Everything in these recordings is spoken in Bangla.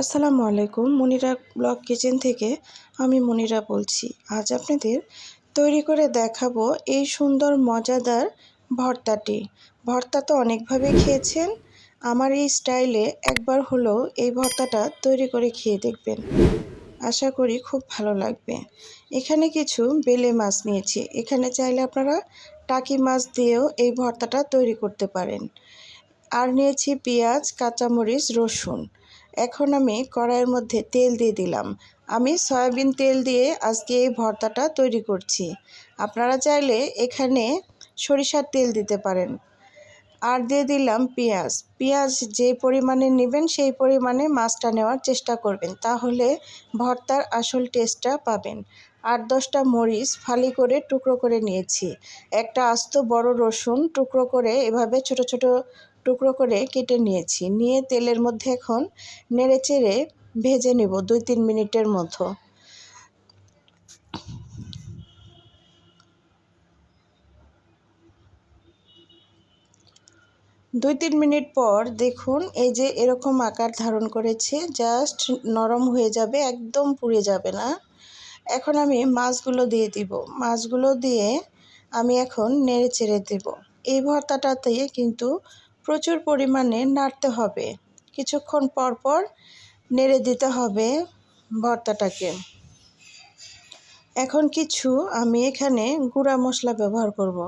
আসসালামু আলাইকুম, মনিরা ব্লগ কিচেন থেকে আমি মনিরা বলছি। আজ আপনাদের তৈরি করে দেখাবো এই সুন্দর মজাদার ভর্তাটি। ভর্তা তো অনেকভাবে খেয়েছেন, আমার এই স্টাইলে একবার হলেও এই ভর্তাটা তৈরি করে খেয়ে দেখবেন। আশা করি খুব ভালো লাগবে। এখানে কিছু বেলে মাছ নিয়েছি। এখানে চাইলে আপনারা টাকি মাছ দিয়েও এই ভর্তাটা তৈরি করতে পারেন। আর নিয়েছি পেঁয়াজ, কাঁচামরিচ, রসুন। এখন আমি কড়াইয়ের মধ্যে তেল দিয়ে দিলাম। আমি সয়াবিন তেল দিয়ে আজকে এই ভর্তাটা তৈরি করছি। আপনারা চাইলে এখানে সরিষার তেল দিতে পারেন। আর দিয়ে দিলাম পেঁয়াজ। পেঁয়াজ যে পরিমাণে নেবেন, সেই পরিমাণে মাছটা নেওয়ার চেষ্টা করবেন। তাহলে ভর্তার আসল টেস্টটা পাবেন। আট দশটা মরিচ ফালি করে টুকরো করে নিয়েছি। একটা আস্ত বড় রসুন টুকরো করে এভাবে ছোট ছোট টুকরো করে কেটে নিয়েছি। নিয়ে তেলের মধ্যে এখন নেড়ে চেড়ে ভেজে নেব দুই তিন মিনিটের মতো। দুই তিন মিনিট পর দেখুন এই যে এরকম আকার ধারণ করেছে, জাস্ট নরম হয়ে যাবে, একদম পুড়ে যাবে না। এখন আমি মাছগুলো দিয়ে দিব। মাছগুলো দিয়ে আমি এখন নেড়ে চেড়ে দেব। এই ভর্তাটাতে কিন্তু প্রচুর পরিমাণে নাড়তে হবে। কিছুক্ষণ পর পর নেড়ে দিতে হবে ভর্তাটাকে। এখন কিছু আমি এখানে গুঁড়া মশলা ব্যবহার করব।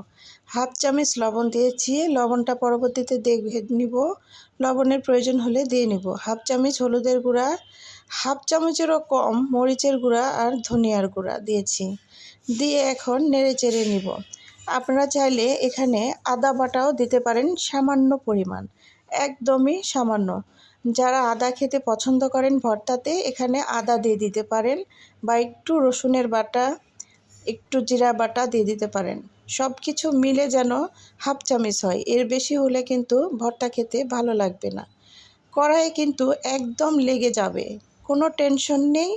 হাফ চামচ লবণ দিয়েছি। লবণটা পরবর্তীতে দেখে নিব। লবণের প্রয়োজন হলে দিয়ে নিব। হাফ চামচ হলুদের গুঁড়া হাফ চামচেরও কম মরিচের গুঁড়া আর ধনিয়ার গুঁড়া দিয়েছি। দিয়ে এখন নেড়ে চেড়ে নিব। আপনারা চাইলে এখানে আদা বাটাও দিতে পারেন সামান্য পরিমাণ, একদমই সামান্য। যারা আদা খেতে পছন্দ করেন ভর্তাতে এখানে আদা দিয়ে দিতে পারেন বা একটু রসুনের বাটা, একটু জিরা বাটা দিয়ে দিতে পারেন। সব কিছু মিলে যেন হাফ চামচ হয়, এর বেশি হলে কিন্তু ভর্তা খেতে ভালো লাগবে না। কড়াইয়ে কিন্তু একদম লেগে যাবে। কোনো টেনশন নেই।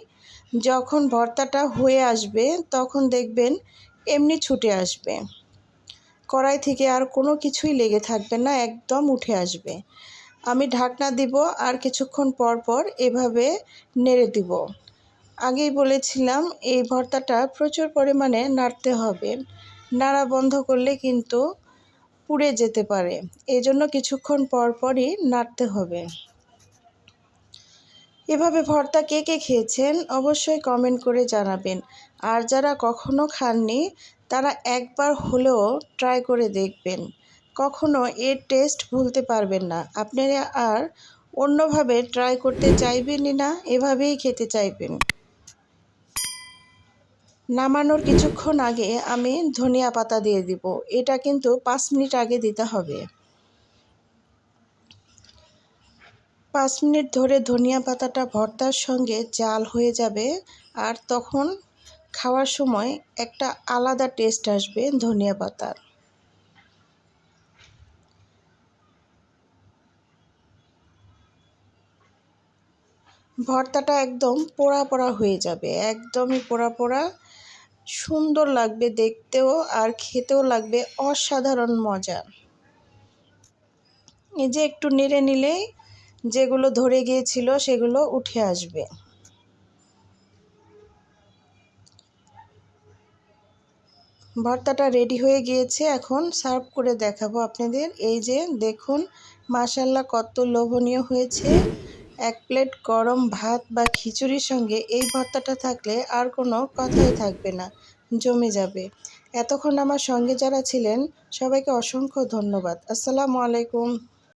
যখন ভর্তাটা হয়ে আসবে, তখন দেখবেন এমনি ছুটে আসবে। কড়াই থেকে আর কোনো কিছুই লেগে থাকবে না, একদম উঠে আসবে। আমি ঢাকনা দিব আর কিছুক্ষণ পর পর এভাবে নেড়ে দিব। আগেই বলেছিলাম, এই ভর্তাটা প্রচুর পরিমাণে নাড়তে হবে। নাড়া বন্ধ করলে কিন্তু পুড়ে যেতে পারে। এই জন্য কিছুক্ষণ পর পরই নাড়তে হবে। এভাবে ভর্তা কে কে খেয়েছেন অবশ্যই কমেন্ট করে জানাবেন। আর যারা কখনো খাননি, তারা একবার হলেও ট্রাই করে দেখবেন। কখনো এর টেস্ট ভুলতে পারবেন না। আপনারা আর অন্যভাবে ট্রাই করতে চাইবেনই না, এভাবেই খেতে চাইবেন। নামানোর কিছুক্ষণ আগে আমি ধনিয়া পাতা দিয়ে দিব। এটা কিন্তু পাঁচ মিনিট আগে দিতে হবে। পাঁচ মিনিট ধরে ধনিয়া পাতাটা ভর্তার সঙ্গে জাল হয়ে যাবে আর তখন খাওয়ার সময় একটা আলাদা টেস্ট আসবে ধনিয়া পাতার ভর্তাটা একদম পোড়া পোড়া হয়ে যাবে, একদমই পোড়া পোড়া। সুন্দর লাগবে দেখতেও আর খেতেও লাগবে অসাধারণ মজা। এই যে একটু নেড়ে নিলেই যেগুলো ধরে গিয়েছিল সেগুলো উঠে আসবে। ভর্তাটা রেডি হয়ে গিয়েছে। এখন সার্ভ করে দেখাবো আপনাদের। এই যে দেখুন মাসাল্লা কত লোভনীয় হয়েছে। এক প্লেট গরম ভাত বা খিচুড়ির সঙ্গে এই ভর্তাটা থাকলে আর কোনো কথাই থাকবে না, জমে যাবে। এতক্ষণ আমার সঙ্গে যারা ছিলেন, সবাইকে অসংখ্য ধন্যবাদ। আসসালামু আলাইকুম।